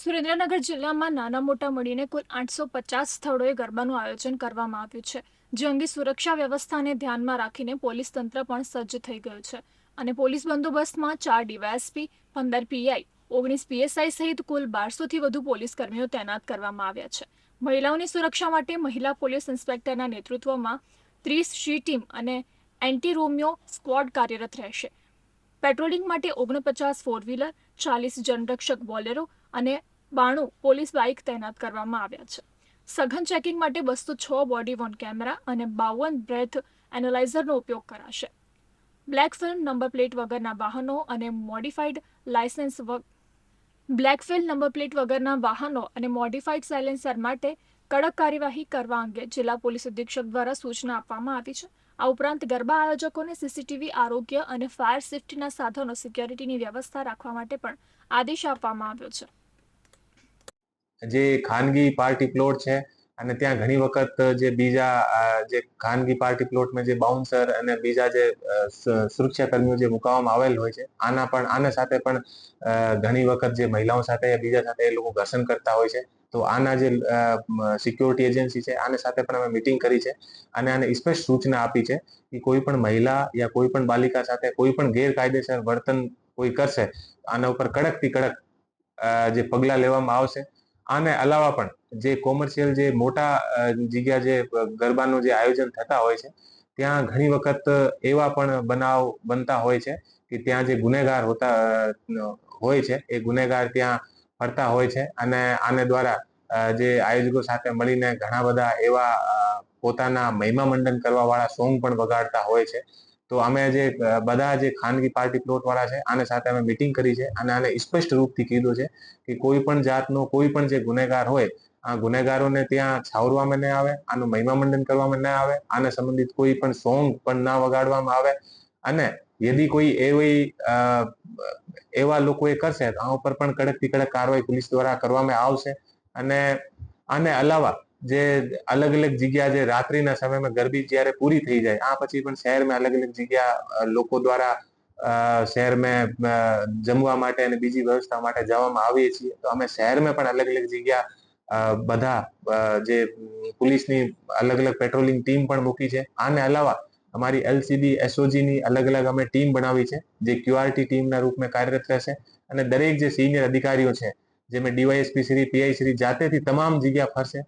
સુરેન્દ્રનગર જિલ્લામાં નાના મોટા મળીને કુલ આઠસો પચાસ સ્થળોએ ગરબાનું આયોજન કરવામાં આવ્યું છે. જે અંગે સુરક્ષા વ્યવસ્થાને ધ્યાનમાં રાખીને પોલીસ તંત્ર પણ સજ્જ થઈ ગયું છે અને પોલીસ બંદોબસ્તમાં ચાર ડીવાયએસપી, પંદર પીઆઈ ઓગણીસ પીએસઆઈ સહિત કુલ બારસોથી વધુ પોલીસ કર્મીઓ તૈનાત કરવામાં આવ્યા છે. મહિલાઓની સુરક્ષા માટે મહિલા પોલીસ ઇન્સ્પેક્ટરના નેતૃત્વમાં ત્રીસ શી ટીમ અને એન્ટી રોમિયો સ્ક્વોડ કાર્યરત રહેશે. પેટ્રોલિંગ માટે ઓગણપચાસ ફોર વ્હીલર ચાલીસ જનરક્ષક બોલેરો અને બાણું પોલીસ બાઇક તૈનાત કરવામાં આવ્યા છે. સઘન ચેકિંગ માટે બસો છ બોડી વોન કેમેરા અને બાવન બ્રેથ એનાલાઇઝરનો ઉપયોગ કરાશે. બ્લેક ફિલ્મ નંબર પ્લેટ વગરના વાહનો અને modified licence black film number plate વગરના વાહનો અને મોડિફાઈડ સાયલેન્સર માટે કડક કાર્યવાહી કરવા અંગે જિલ્લા પોલીસ અધિક્ષક દ્વારા સૂચના આપવામાં આવી છે. આ ઉપરાંત ગરબા આયોજકોને સીસીટીવી આરોગ્ય અને ફાયર સેફટીના સાધનો સિક્યોરિટીની વ્યવસ્થા રાખવા માટે પણ આદેશ આપવામાં આવ્યો છે. જે ખાનગી પાર્ટી પ્લોટ છે અને ત્યાં ઘણી વખત જે બીજા જે ખાનગી પાર્ટી પ્લોટમાં જે બાઉન્સર અને બીજા જે અ, સુ- સુરક્ષા કર્મીઓ જે મુકાવવામાં આવેલ હોય છે આના પણ આના સાથે પણ ઘણી વખત જે મહિલાઓ સાથે બીજા સાથે એ લોકો ઘર્ષણ કરતા હોય છે. તો આના જે સિક્યોરિટી એજન્સી છે, આને સાથે પણ અમે મિટિંગ કરી છે અને આને સ્પષ્ટ સૂચના આપી છે કે કોઈ પણ મહિલા યા કોઈ પણ બાલિકા સાથે કોઈ પણ ગેરકાયદેસર વર્તન કોઈ કરશે, આના ઉપર કડકથી કડક જે પગલાં લેવામાં આવશે. આને અલાવા પણ જે કોમર્શિયલ જે મોટા જગ્યા જે ગરબાનું જે આયોજન થતા હોય છે, ત્યાં ઘણી વખત એવા પણ બનાવ બનતા હોય છે કે ત્યાં જે ગુનેગાર હોતા હોય છે, એ ગુનેગાર ત્યાં ફરતા હોય છે અને આને દ્વારા જે આયોજકો સાથે મળીને ઘણા બધા એવા પોતાના મહિમા મંડન કરવા વાળા સોંગ પણ વગાડતા હોય છે. તો અમે જે બધા જે ખાનગી પાર્ટી પ્લોટ વાળા છે, આને સાથે અમે મિટિંગ કરી છે અને આને સ્પષ્ટ રૂપથી કીધું છે કે કોઈ પણ જાતનો કોઈ પણ જે ગુનેગાર હોય, આ ગુનેગારોને ત્યાં છાવરવામાં ન આવે, આનું મહિમા મંડન કરવામાં ન આવે, આને સંબંધિત કોઈ પણ સોંગ પણ ના વગાડવામાં આવે અને યદી કોઈ એવી એવા લોકો એ કરશે તો આ ઉપર પણ કડકથી કડક કાર્યવાહી પોલીસ દ્વારા કરવામાં આવશે અને આને અલાવા જે અલગ અલગ જગ્યા જે રાત્રિના સમયમાં ગરબી જ્યારે પૂરી થઈ જાય આ પછી પણ શહેરમાં અલગ અલગ જગ્યા લોકો દ્વારા શહેરમાં જમવા માટે અને બીજી વ્યવસ્થા માટે જવામાં આવીએ છીએ, તો અમે શહેરમાં પણ અલગ અલગ જગ્યા બધા જે પોલીસની અલગ અલગ પેટ્રોલિંગ ટીમ પણ મૂકી છે. આને અલાવા અમારી એલસીબી એસઓજીની અલગ અલગ અમે ટીમ બનાવી છે, જે ક્યુઆરટી ટીમના રૂપમાં કાર્યરત રહેશે અને દરેક જે સિનિયર અધિકારીઓ છે જેમાં ડીવાયએસપી શ્રી પીઆઈ શ્રી જાતેથી તમામ જગ્યા ફરશે